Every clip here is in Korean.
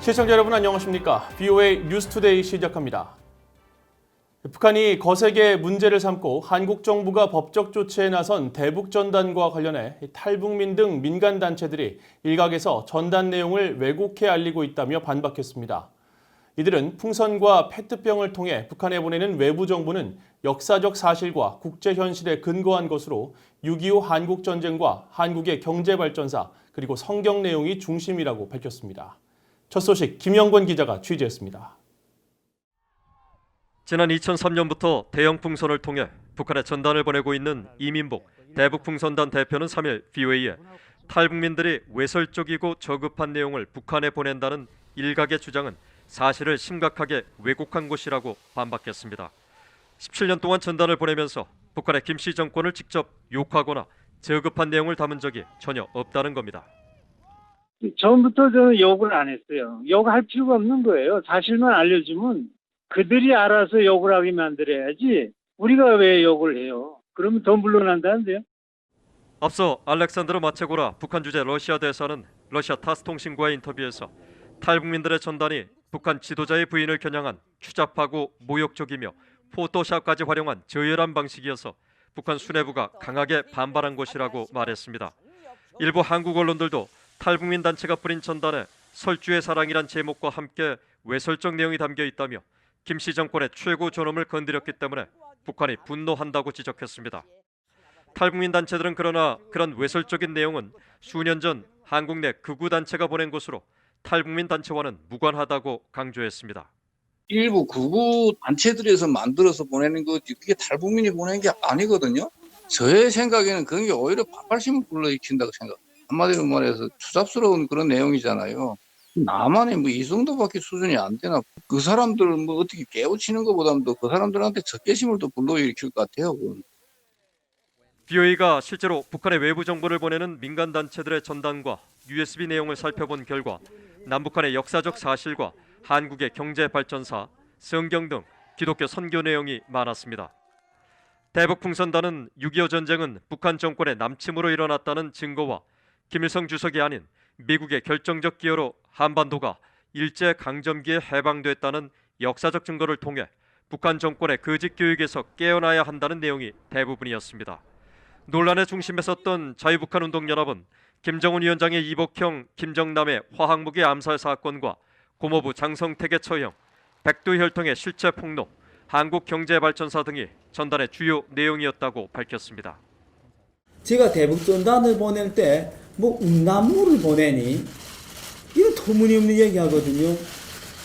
시청자 여러분 안녕하십니까? BOA 뉴스투데이 시작합니다. 북한이 거세게 문제를 삼고 한국 정부가 법적 조치에 나선 대북 전단과 관련해 탈북민 등 민간 단체들이 일각에서 전단 내용을 왜곡해 알리고 있다며 반박했습니다. 이들은 풍선과 페트병을 통해 북한에 보내는 외부 정보는 역사적 사실과 국제 현실에 근거한 것으로 6.25 한국 전쟁과 한국의 경제 발전사 그리고 성경 내용이 중심이라고 밝혔습니다. 첫 소식 김영권 기자가 취재했습니다. 지난 2003년부터 대형 풍선을 통해 북한에 전단을 보내고 있는 이민복 대북 풍선단 대표는 3일 VOA에 탈북민들이 외설적이고 저급한 내용을 북한에 보낸다는 일각의 주장은 사실을 심각하게 왜곡한 것이라고 반박했습니다. 17년 동안 전단을 보내면서 북한의 김씨 정권을 직접 욕하거나 저급한 내용을 담은 적이 전혀 없다는 겁니다. 처음부터 저는 욕을 안 했어요. 욕할 필요가 없는 거예요. 사실만 알려주면 그들이 알아서 욕을 하게 만들어야지 우리가 왜 욕을 해요? 그러면 더 물러난다는데요. 앞서 알렉산드르 마체고라 북한 주재 러시아 대사는 러시아 타스 통신과의 인터뷰에서 탈북민들의 전단이 북한 지도자의 부인을 겨냥한 추잡하고 모욕적이며 포토샵까지 활용한 저열한 방식이어서 북한 수뇌부가 강하게 반발한 것이라고 말했습니다. 일부 한국 언론들도 탈북민 단체가 뿌린 전단에 설주의 사랑이란 제목과 함께 외설적 내용이 담겨 있다며 김씨 정권의 최고 존엄을 건드렸기 때문에 북한이 분노한다고 지적했습니다. 탈북민 단체들은 그러나 그런 외설적인 내용은 수년 전 한국 내 극우 단체가 보낸 것으로 탈북민 단체와는 무관하다고 강조했습니다. 일부 극우 단체들에서 만들어서 보내는 거지 그게 탈북민이 보내는 게 아니거든요. 저의 생각에는 그런 게 오히려 반발심을 불러일으킨다고 생각. 한마디로 말해서 추잡스러운 그런 내용이잖아요. 나만의 뭐 이 정도밖에 수준이 안 되나. 그 사람들 뭐 어떻게 깨우치는 것보다도 그 사람들한테 적개심을 더 불러일으킬 것 같아요. 그건. BOA가 실제로 북한의 외부 정보를 보내는 민간 단체들의 전단과 USB 내용을 살펴본 결과 남북한의 역사적 사실과 한국의 경제 발전사, 성경 등 기독교 선교 내용이 많았습니다. 대북 풍선단은 6.25 전쟁은 북한 정권의 남침으로 일어났다는 증거와 김일성 주석이 아닌 미국의 결정적 기여로 한반도가 일제 강점기에 해방됐다는 역사적 증거를 통해 북한 정권의 거짓 교육에서 깨어나야 한다는 내용이 대부분이었습니다. 논란의 중심에 섰던 자유북한운동연합은 김정은 위원장의 이복형 김정남의 화학무기 암살 사건과 고모부 장성택의 처형, 백두 혈통의 실체 폭로, 한국경제발전사 등이 전단의 주요 내용이었다고 밝혔습니다. 제가 대북전단을 보낼 때 뭐 음란물을 보내니 이건 터무니없는 얘기하거든요.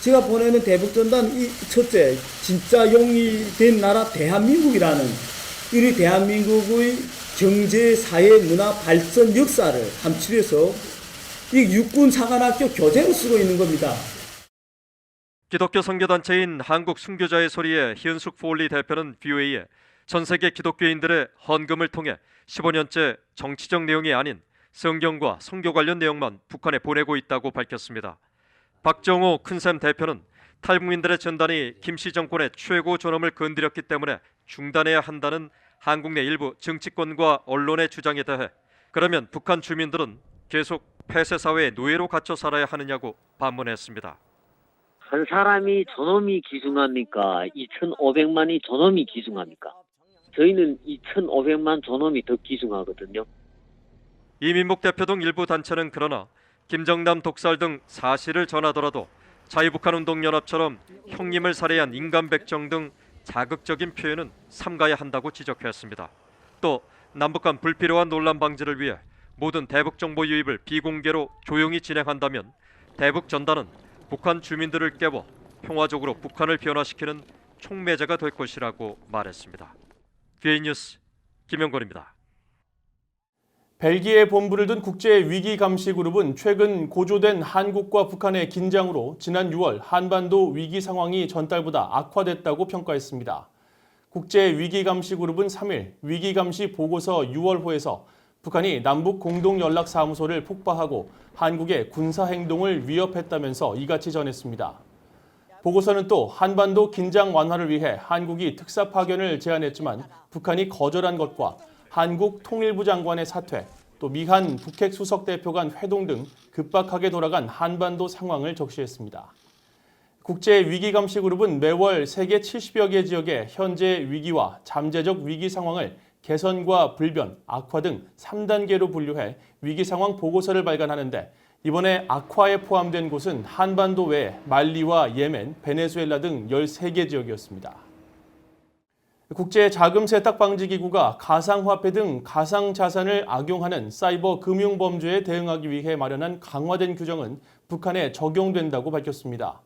제가 보내는 대북전단 이 첫째 진짜 용이 된 나라 대한민국이라는 우리 대한민국의 경제, 사회, 문화 발전 역사를 함축해서 이 육군 사관학교 교재로 쓰고 있는 겁니다. 기독교 선교단체인 한국 순교자의 소리의 희은숙 포올리 대표는 BOA에 전 세계 기독교인들의 헌금을 통해 15년째 정치적 내용이 아닌 성경과 선교 관련 내용만 북한에 보내고 있다고 밝혔습니다. 박정호 큰샘 대표는 탈북민들의 전단이 김씨 정권의 최고 존엄을 건드렸기 때문에 중단해야 한다는 한국 내 일부 정치권과 언론의 주장에 대해 그러면 북한 주민들은 계속 폐쇄 사회의 노예로 갇혀 살아야 하느냐고 반문했습니다. 한 사람이 존엄이 기승합니까? 2,500만이 존엄이 기승합니까? 저희는 2,500만 존엄이 더 기승하거든요. 이민복 대표 등 일부 단체는 그러나 김정남 독살 등 사실을 전하더라도 자유북한운동연합처럼 형님을 살해한 인간백정 등 자극적인 표현은 삼가야 한다고 지적했습니다. 또 남북 간 불필요한 논란 방지를 위해 모든 대북 정보 유입을 비공개로 조용히 진행한다면 대북 전단은 북한 주민들을 깨워 평화적으로 북한을 변화시키는 촉매제가 될 것이라고 말했습니다. BA 뉴스 김영권입니다. 벨기에 본부를 둔 국제 위기 감시 그룹은 최근 고조된 한국과 북한의 긴장으로 지난 6월 한반도 위기 상황이 전달보다 악화됐다고 평가했습니다. 국제 위기 감시 그룹은 3일 위기 감시 보고서 6월호에서 북한이 남북 공동 연락 사무소를 폭파하고 한국의 군사 행동을 위협했다면서 이같이 전했습니다. 보고서는 또 한반도 긴장 완화를 위해 한국이 특사 파견을 제안했지만 북한이 거절한 것과 한국 통일부 장관의 사퇴, 또 미한 북핵 수석 대표 간 회동 등 급박하게 돌아간 한반도 상황을 적시했습니다. 국제 위기 감시 그룹은 매월 세계 70여 개 지역의 현재 위기와 잠재적 위기 상황을 개선과 불변, 악화 등 3단계로 분류해 위기 상황 보고서를 발간하는데 이번에 악화에 포함된 곳은 한반도 외 말리와 예멘, 베네수엘라 등 13개 지역이었습니다. 국제 자금 세탁 방지 기구가 가상화폐 등 가상 자산을 악용하는 사이버 금융 범죄에 대응하기 위해 마련한 강화된 규정은 북한에 적용된다고 밝혔습니다.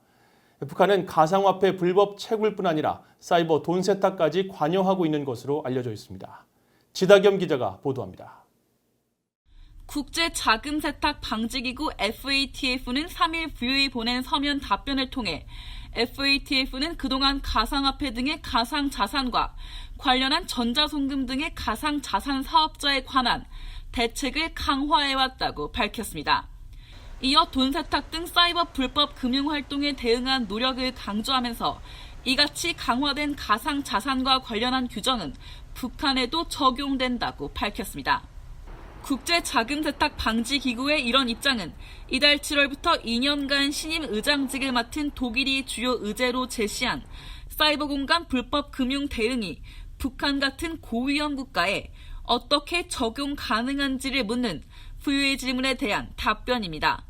북한은 가상화폐 불법 채굴뿐 아니라 사이버 돈 세탁까지 관여하고 있는 것으로 알려져 있습니다. 지다겸 기자가 보도합니다. 국제 자금 세탁 방지 기구 FATF는 3일 VOE 보낸 서면 답변을 통해 FATF는 그동안 가상화폐 등의 가상 자산과 관련한 전자송금 등의 가상 자산 사업자에 관한 대책을 강화해 왔다고 밝혔습니다. 이어 돈 세탁 등 사이버 불법 금융 활동에 대응한 노력을 강조하면서 이같이 강화된 가상 자산과 관련한 규정은 북한에도 적용된다고 밝혔습니다. 국제 자금 세탁 방지 기구의 이런 입장은 이달 7월부터 2년간 신임 의장직을 맡은 독일이 주요 의제로 제시한 사이버 공간 불법 금융 대응이 북한 같은 고위험 국가에 어떻게 적용 가능한지를 묻는 부유의 질문에 대한 답변입니다.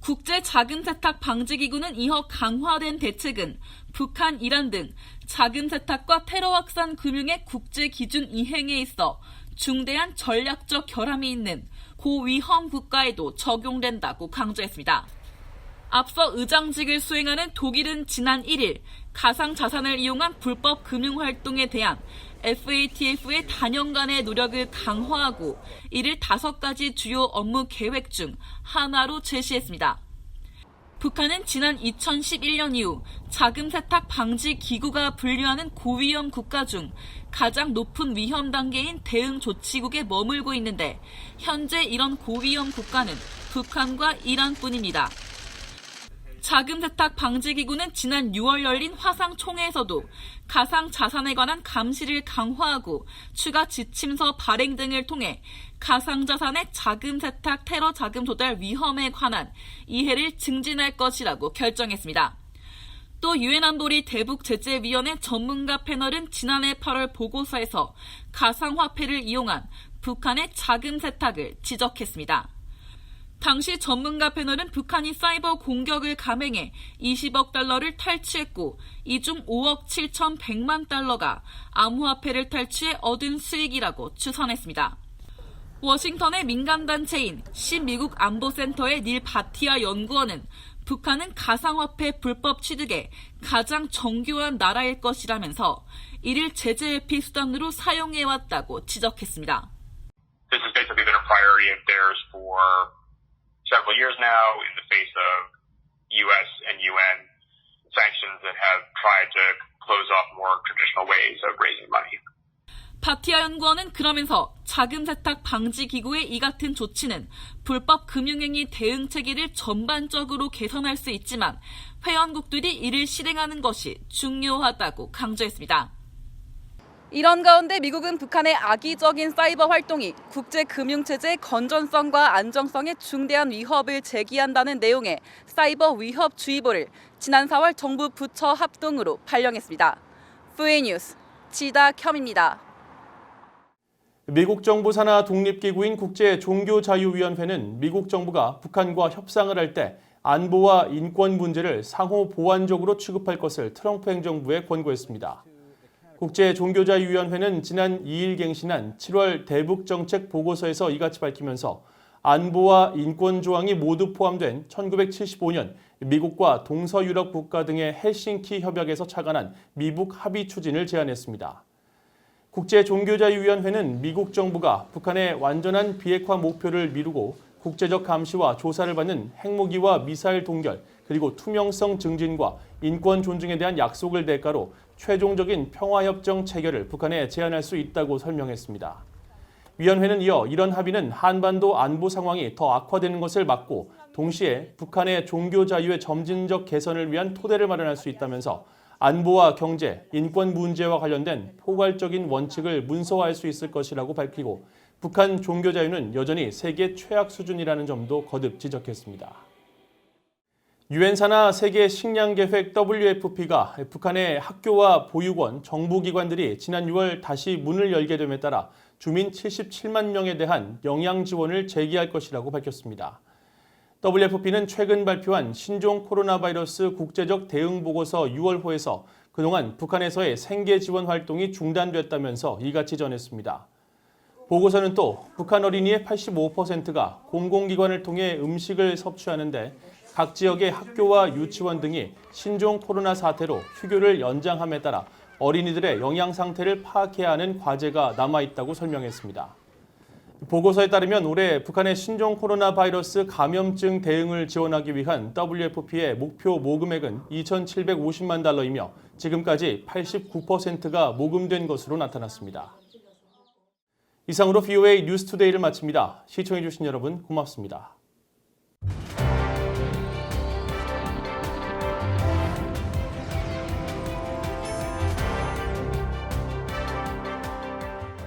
국제 자금 세탁 방지 기구는 이어 강화된 대책은 북한, 이란 등 자금 세탁과 테러 확산 금융의 국제 기준 이행에 있어 중대한 전략적 결함이 있는 고위험 국가에도 적용된다고 강조했습니다. 앞서 의장직을 수행하는 독일은 지난 1일 가상 자산을 이용한 불법 금융 활동에 대한 FATF의 단연간의 노력을 강화하고 이를 다섯 가지 주요 업무 계획 중 하나로 제시했습니다. 북한은 지난 2011년 이후 자금 세탁 방지 기구가 분류하는 고위험 국가 중 가장 높은 위험 단계인 대응 조치국에 머물고 있는데 현재 이런 고위험 국가는 북한과 이란뿐입니다. 자금 세탁 방지 기구는 지난 6월 열린 화상 총회에서도 가상 자산에 관한 감시를 강화하고 추가 지침서 발행 등을 통해 가상 자산의 자금 세탁 테러 자금 조달 위험에 관한 이해를 증진할 것이라고 결정했습니다. 또 유엔 안보리 대북 제재 위원회 전문가 패널은 지난해 8월 보고서에서 가상 화폐를 이용한 북한의 자금 세탁을 지적했습니다. 당시 전문가 패널은 북한이 사이버 공격을 감행해 20억 달러를 탈취했고 이 중 5억 7,100만 달러가 암호화폐를 탈취해 얻은 수익이라고 추산했습니다. 워싱턴의 민간단체인 신미국 안보센터의 닐 바티아 연구원은 북한은 가상화폐 불법 취득에 가장 정교한 나라일 것이라면서 이를 제재 회피 수단으로 사용해왔다고 지적했습니다. this has basically been a priority of theirs for several years now in the face of U.S. and UN sanctions that have tried to close off more traditional ways of raising money. 바티아 연구원은 그러면서 자금 세탁 방지 기구의 이 같은 조치는 불법 금융행위 대응 체계를 전반적으로 개선할 수 있지만 회원국들이 이를 실행하는 것이 중요하다고 강조했습니다. 이런 가운데 미국은 북한의 악의적인 사이버 활동이 국제 금융 체제의 건전성과 안정성에 중대한 위협을 제기한다는 내용의 사이버 위협 주의보를 지난 4월 정부 부처 합동으로 발령했습니다. 프웨이 뉴스 지다 켬입니다. 미국 정부 산하 독립기구인 국제 종교자유위원회는 미국 정부가 북한과 협상을 할 때 안보와 인권 문제를 상호 보완적으로 취급할 것을 트럼프 행정부에 권고했습니다. 국제종교자유위원회는 지난 2일 갱신한 7월 대북정책 보고서에서 이같이 밝히면서 안보와 인권 조항이 모두 포함된 1975년 미국과 동서유럽 국가 등의 헬싱키 협약에서 착안한 미북 합의 추진을 제안했습니다. 국제종교자유위원회는 미국 정부가 북한의 완전한 비핵화 목표를 미루고 국제적 감시와 조사를 받는 핵무기와 미사일 동결, 그리고 투명성 증진과 인권 존중에 대한 약속을 대가로 최종적인 평화협정 체결을 북한에 제안할 수 있다고 설명했습니다. 위원회는 이어 이런 합의는 한반도 안보 상황이 더 악화되는 것을 막고 동시에 북한의 종교 자유의 점진적 개선을 위한 토대를 마련할 수 있다면서 안보와 경제, 인권 문제와 관련된 포괄적인 원칙을 문서화할 수 있을 것이라고 밝히고 북한 종교 자유는 여전히 세계 최악 수준이라는 점도 거듭 지적했습니다. 유엔 산하 세계 식량 계획 WFP가 북한의 학교와 보육원, 정부기관들이 지난 6월 다시 문을 열게 됨에 따라 주민 77만 명에 대한 영양 지원을 재개할 것이라고 밝혔습니다. WFP는 최근 발표한 신종 코로나 바이러스 국제적 대응 보고서 6월호에서 그동안 북한에서의 생계 지원 활동이 중단됐다면서 이같이 전했습니다. 보고서는 또 북한 어린이의 85%가 공공기관을 통해 음식을 섭취하는데 각 지역의 학교와 유치원 등이 신종 코로나 사태로 휴교를 연장함에 따라 어린이들의 영양 상태를 파악해야 하는 과제가 남아 있다고 설명했습니다. 보고서에 따르면 올해 북한의 신종 코로나 바이러스 감염증 대응을 지원하기 위한 WFP의 목표 모금액은 2,750만 달러이며 지금까지 89%가 모금된 것으로 나타났습니다. 이상으로 VOA 뉴스투데이를 마칩니다. 시청해주신 여러분 고맙습니다.